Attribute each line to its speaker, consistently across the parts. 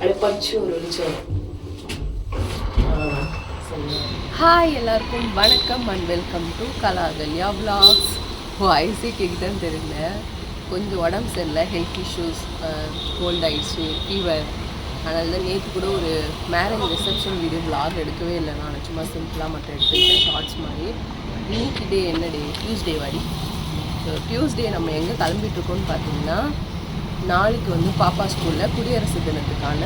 Speaker 1: அப்படியே பச்சு ஒரு வெளிச்சம்
Speaker 2: ஹாய் எல்லாருக்கும் வணக்கம் and welcome to Kalakalya vlogs ஓ ஐசி கேக்குதான்னு தெரியல கொஞ்சம் உடம்பு சரியில்லை ஹெல்த் இஷ்யூஸ் கோல்ட் ஆயிடுச்சு ஃபீவர் அதனால தான் நேற்று கூட ஒரு மேரேஜ் ரிசப்ஷன் வீடியோ விலாக் எடுக்கவே இல்லை. நான் சும்மா சிம்பிளாக மட்டும் எடுத்துக்கிட்டேன் ஷார்ட்ஸ் மாதிரி. இன்னைக்கு டே என்ன டே டியூஸ்டே வாடி. ஸோ டியூஸ்டே நம்ம எங்கே கிளம்பிட்டு இருக்கோம்னு பார்த்தீங்கன்னா நாளைக்கு வந்து பாப்பா ஸ்கூலில் குடியரசு தினத்துக்கான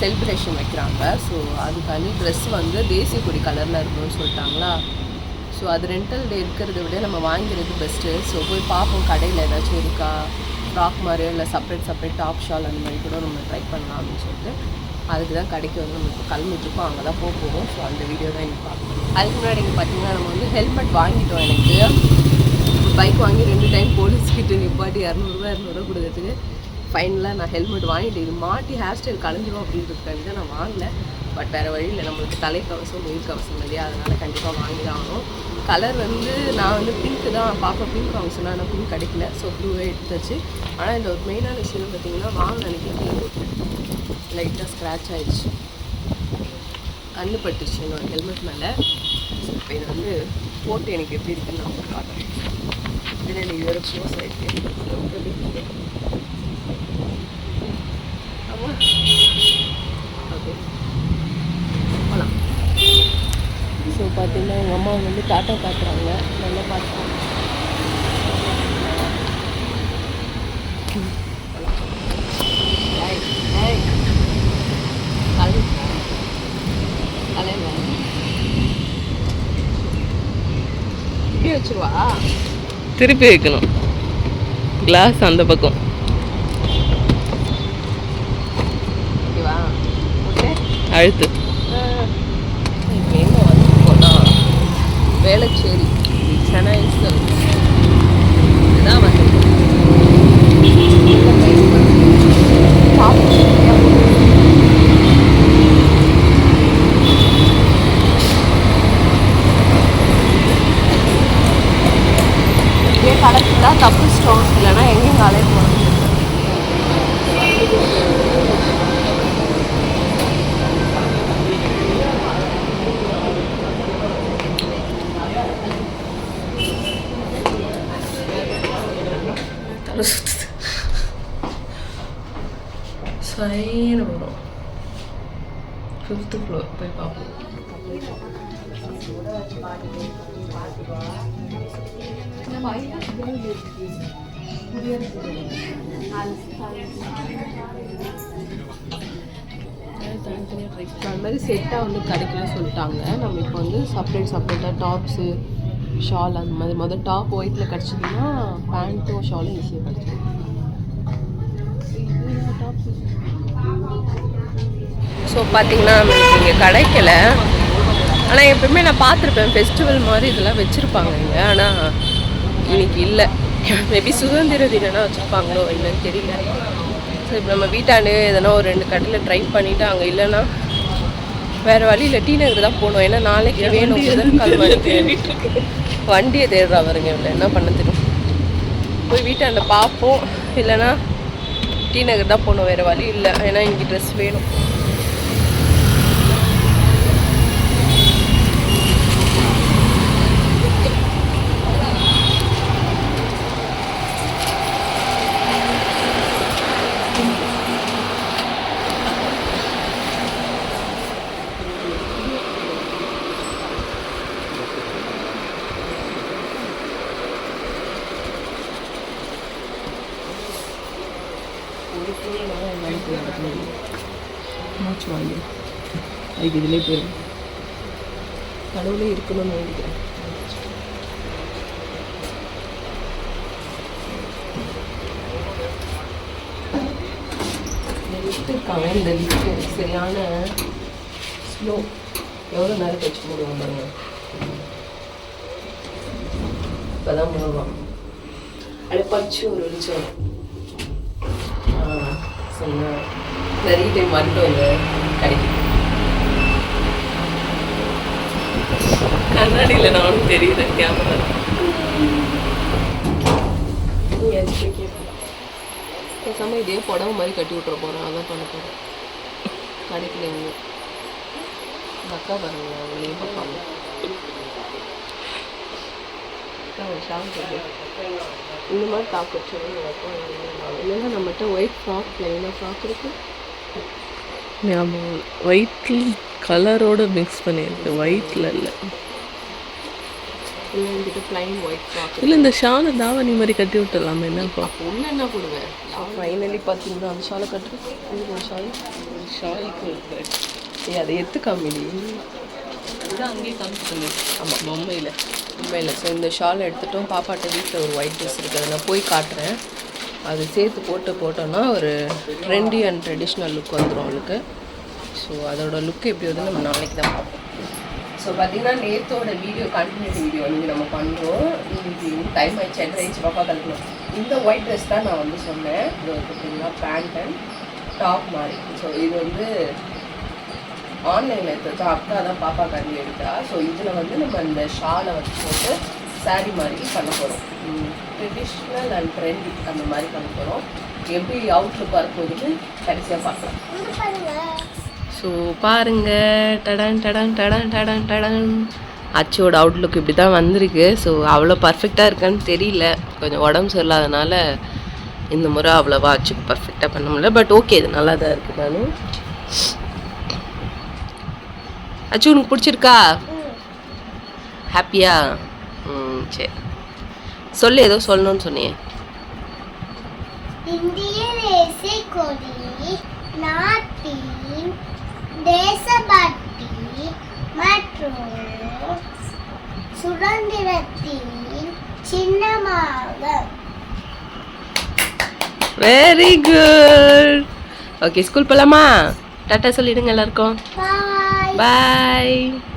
Speaker 2: செலிப்ரேஷன் வைக்கிறாங்க. ஸோ அதுக்காண்டி ட்ரெஸ் வந்து தேசிய கொடி கலரில் இருக்கணும்னு சொல்லிட்டாங்களா? ஸோ அது ரெண்டல் டே இருக்கிறத விட நம்ம வாங்கிறது பெஸ்ட்டு ஸோ போய் பார்ப்போம் கடையில் ஏதாச்சும் இருக்கா? ஃப்ராக் மாதிரி இல்லை செப்பரேட் செப்பரேட் டாப் ஷால் அந்த மாதிரி கூட நம்ம ட்ரை பண்ணலாம் அப்படின்னு சொல்லிட்டு அதுக்கு தான் கடைக்கு வந்து நம்ம இப்போ கிளம்பிட்டுருக்கோம். அங்கே தான் போக போகிறோம் ஸோ அந்த வீடியோ தான் எனக்கு பார்க்கணும். அதுக்கு முன்னாடி இங்கே பார்த்தீங்கன்னா நம்ம வந்து ஹெல்மெட் வாங்கிட்டோம் எனக்கு. பைக் வாங்கி ரெண்டு டைம் போலீஸ்கிட்ட நிப்பாட்டி இரநூறுவா இரநூறுவா கொடுக்கறதுக்கு ஃபைனலாக நான் ஹெல்மெட் வாங்கிட்டு இது மாட்டி ஹேர் ஸ்டைல் கலைஞ்சிரும் அப்படின்றதுக்காக தான் நான் வாங்கலை. பட் வேறு வழி இல்லை நம்மளுக்கு தலைக்கவசம் உயிர் கவசம் இல்லையா? அதனால் கண்டிப்பாக வாங்கி தான் ஆகணும். கலர் வந்து நான் வந்து பிங்க்கு தான் பார்ப்பேன் பிங்க் வாங்க ஆனால் பிங்க் கிடைக்கல. ஸோ ப்ளூவே எடுத்துச்சு. ஆனால் இந்த ஒரு மெயினான விஷயம் பார்த்தீங்கன்னா வாங்க நினைக்கிறேன். லைட்டாக ஸ்க்ராட்ச் ஆகிடுச்சு கண்ணு பட்டுச்சு ஹெல்மெட் மேலே. இப்போ இதை வந்து போட்டு எனக்கு எப்படி இருக்குன்னு நான் உங்களுக்கு காட்டுறேன். பின்னாடி இது ஒரு க்ளோஸ் ஆகிட்டு ஆமாம் ஓகே ஸோ பார்த்தீங்கன்னா எங்கள் அம்மா வந்து டாட்டா பார்க்குறாங்க நல்லா பார்க்குறாங்க இப்படி வச்சிருவா
Speaker 1: திருப்பி வைக்கணும். கிளாஸ் அந்த பக்கம். அழுத்து
Speaker 2: எங்கே வந்துருக்கோம்னா வேளச்சேரி. சென்னை இதுதான் வந்து இதே கடைக்கு தான் தப்பு ஸ்டோர்ஸ் இல்லைன்னா எங்கேயும் காலையே போகணும் தலை சுத்துது சைன்னு வரும் ஃபிஃப்த்து ஃப்ளோர் போய் பார்ப்போம் அது மாதிரி செட்டாக வந்து கிடைக்கல சொல்லிட்டாங்க. நம்ம இப்போ வந்து செப்பரேட் செப்பரேட்டாக டாப்ஸு ஷால் அந்த மாதிரி. மொதல் டாப் ஒயிட்டில் கிடச்சிதுன்னா பேண்ட்டும் ஷாலும் ஈஸியாக கிடச்சிடும் ஸோ பார்த்தீங்கன்னா நம்மளுக்கு இங்கே கிடைக்கல. ஆனால் எப்பவுமே நான் பார்த்துருப்பேன். ஃபெஸ்டிவல் மாதிரி இதெல்லாம் வச்சுருப்பாங்க இங்கே. ஆனால் இன்னைக்கு இல்லை. மேபி சுதந்திர தினம்னா வச்சுருப்பாங்களோ என்னன்னு தெரியல. ஸோ இப்போ நம்ம வீட்டாண்டு எதனா ஒரு ரெண்டு கடையில் ட்ரை பண்ணிவிட்டு அங்கே இல்லைன்னா வேறு வழியில் டி நகர் தான் போகணும். ஏன்னா நாளைக்கு வேணும். புதன்கிழமை வண்டியை தேடுறா வருங்க இவ்வளோ என்ன பண்ண தெரியும்? போய் வீட்டாண்ட பார்ப்போம். இல்லைன்னா டி நகர் தான் போகணும். வேறு வழி இல்லை. ஏன்னா இன்னைக்கு ட்ரெஸ் வேணும். மூச்சு வாங்கி அதுக்கு இதிலே போயிடும் கடவுளே இருக்கணும்னு நினைக்கிறேன் லிஃப்ட் இருக்காங்க இந்த லிஃப்ட் சரியான ஸ்லோ எவ்வளோ நேரம் கழிச்சு போடுவோம் பாருங்க இப்போதான் போடுவோம் அப்படியே பச்சு ஒரு வெளிச்சம் ஆ நிறைய டைம் வந்துட்டோம் இந்த கடைக்கு. கண்ணாடியில் நானும் தெரியுது கேமரா. பேசாமல் இதே புடவை மாதிரி கட்டி விட்ற போகிறேன் அதான் பண்ண போகிறேன் கிடைக்கல இங்கே இந்த அக்கா பாருங்க அவங்களையும் பார்ப்பாங்க அக்கா, ஒரு ஷால் இந்த மாதிரி வச்சுருவோம் இல்லைன்னா நம்மகிட்ட ஒயிட் ஃப்ராக் ப்ளைனாக ஃப்ராக் இருக்கு.
Speaker 1: ஞாபகம் ஒயிட்ல கலரோட மிக்ஸ் பண்ணியிருக்கு ஒயிட்ல இல்லை.
Speaker 2: இல்லை என்கிட்ட ப்ளைன் ஒயிட் ஃப்ராக்
Speaker 1: இல்லை இந்த ஷாலை தாவணி மாதிரி கட்டி விட்டுடலாமே என்னப்பா
Speaker 2: உள்ள என்ன போடுவேன் ஃபைனலி பார்த்தீங்கன்னா அந்த ஷாலை கட்டு. இந்த ஷால்?
Speaker 1: ஷாலுக்கு
Speaker 2: ஏய் அதை எத்து காமிடி
Speaker 1: இதுதான் அங்கேயே காமிச்சிருங்க ஆமாம் பொம்மையில்.
Speaker 2: உண்மையில் ஸோ இந்த ஷால் எடுத்துட்டோம். பாப்பாட்ட வீட்டில் ஒரு ஒயிட் ட்ரெஸ் இருக்குது. அதை நான் போய் காட்டுறேன். அது சேர்த்து போட்டு போட்டோன்னா ஒரு ட்ரெண்டி அண்ட் ட்ரெடிஷ்னல் லுக் வந்துடும் அவளுக்கு. ஸோ அதோட லுக் எப்படி வருதுன்னு நம்ம நாளைக்கு தான் பார்ப்போம். ஸோ பார்த்தீங்கன்னா நேத்தோட வீடியோ கண்டினியூட்டி வீடியோ வந்து நம்ம பண்ணுறோம் இன்னைக்கு டைம் ஆயிடுச்சு. எட்டரை ஆயிடுச்சு. பாப்பா கலக்கணும். இந்த ஒயிட் ட்ரெஸ் தான் நான் வந்து சொன்னேன். இது வந்து பார்த்தீங்கன்னா பேண்ட் அண்ட் டாப் மாதிரி. ஸோ இது வந்து ஆன்லைனில் எடுத்தது அக்கா தான் பாப்பா கறி எடுத்தா. ஸோ இதில் வந்து நம்ம இந்த ஷாலை வச்சு போட்டு saree மாதிரி பண்ண போகிறோம் ட்ரெடிஷ்னல் அண்ட் ட்ரெண்டி அந்த மாதிரி பண்ண போகிறோம் எப்படி அவுட்லுக் வரப்போகுதுன்னு கடைசியாக பார்க்கலாம். ஸோ பாருங்க. டடான் டடான் டடான் டடான் டடான். அச்சோட அவுட்லுக் இப்படி தான் வந்திருக்கு. ஸோ அவ்வளோ பர்ஃபெக்டாக இருக்கான்னு தெரியல. கொஞ்சம் உடம்பு சரியில்லாதனால இந்த முறை அவ்வளோவா அச்சுக்கு பர்ஃபெக்டாக பண்ண முடியல. பட் ஓகே இது நல்லா தான் இருக்குது நானும் அச்சு உனக்கு பிடிச்சிருக்கா? ஹாப்பியா ம் சரி. சொல்லு ஏதோ சொல்லணும்னு சொன்னியே.
Speaker 3: இந்திய தேசிய கொடி நாட்டின் தேசபக்தி மற்றும் சுதந்திரத்தின் சின்னமாக.
Speaker 2: வெரி குட் ஓகே ஸ்கூல் போகலாமா டாட்டா சொல்லிடுங்க எல்லாருக்கும்.
Speaker 3: பாய்
Speaker 2: பாய்